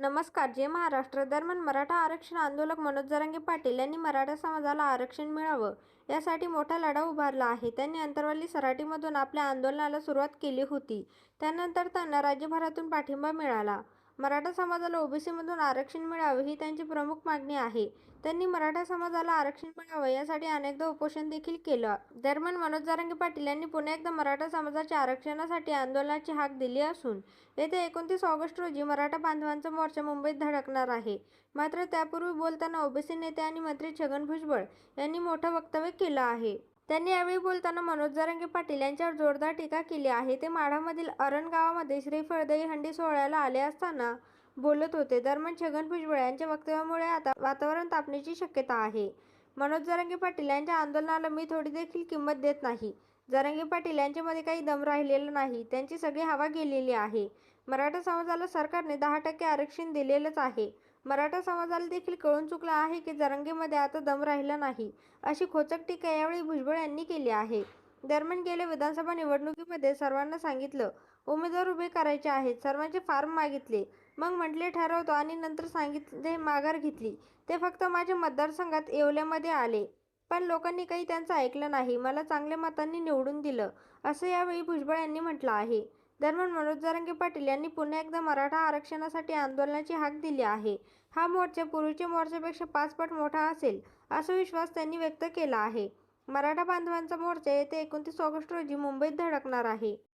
नमस्कार जे महाराष्ट्र दरम्यान मराठा आरक्षण आंदोलक मनोज जरांगे पाटील यांनी मराठा समाजाला आरक्षण मिळावं यासाठी मोठा लढा उभारला आहे. त्यांनी अंतरवाली सराटीमधून आपल्या आंदोलनाला सुरुवात केली होती. त्यानंतर त्यांना राज्यभरातून पाठिंबा मिळाला. मराठा समाजाला ओबीसीमधून आरक्षण मिळावे ही त्यांची प्रमुख मागणी आहे. त्यांनी मराठा समाजाला आरक्षण मिळावं यासाठी अनेकदा उपोषण देखील केलं. दरम्यान मनोज जारंगे पाटील यांनी पुन्हा एकदा मराठा समाजाच्या आरक्षणासाठी आंदोलनाची हाक दिली असून येत्या एकोणतीस ऑगस्ट रोजी मराठा बांधवांचा मोर्चा मुंबईत धडकणार आहे. मात्र त्यापूर्वी बोलताना ओबीसी नेते आणि मंत्री छगन भुजबळ यांनी मोठं वक्तव्य केलं आहे. त्यांनी यावेळी बोलताना मनोज जरांगे पाटील यांच्यावर जोरदार टीका केली आहे. ते माढामधील अरण गावामध्ये श्री फळदई हंडी सोहळ्याला आले असताना बोलत होते. दरम्यान छगन भुजबळ यांच्या वक्तव्यामुळे आता वातावरण तापण्याची शक्यता आहे. मनोज जरांगे पाटील यांच्या आंदोलनाला मी थोडी देखील किंमत देत नाही. जरांगे पाटील यांच्यामध्ये काही दम राहिलेला नाही. त्यांची सगळी हवा गेलेली आहे. मराठा समाजाला सरकारने दहा टक्के आरक्षण दिलेलंच आहे. मराठा समाजाला देखील कळून चुकलं आहे की जरंगेमध्ये आता दम राहिला नाही अशी खोचक टीका यावेळी भुजबळ यांनी केली आहे. दरम्यान गेल्या विधानसभा निवडणुकीमध्ये सर्वांना सांगितलं उमेदवार उभे करायचे आहेत. सर्वांचे फार्म मागितले. मग म्हटले ठरवतो आणि नंतर सांगितले माघार घेतली. ते फक्त माझ्या मतदारसंघात येवल्यामध्ये आले. पण लोकांनी काही त्यांचं ऐकलं नाही. मला चांगल्या मतांनी निवडून दिलं असं यावेळी भुजबळ यांनी म्हटलं आहे. दरम्यान मनोज जरांगे पाटील यांनी पुन्हा एकदा मराठा आरक्षणासाठी आंदोलनाची हाक दिली आहे. हा मोर्चा पूर्वीच्या मोर्चापेक्षा पाच पट मोठा असेल असा विश्वास त्यांनी व्यक्त केला आहे. मराठा बांधवांचा मोर्चा येत्या एकोणतीस ऑगस्ट रोजी मुंबईत धडकणार आहे.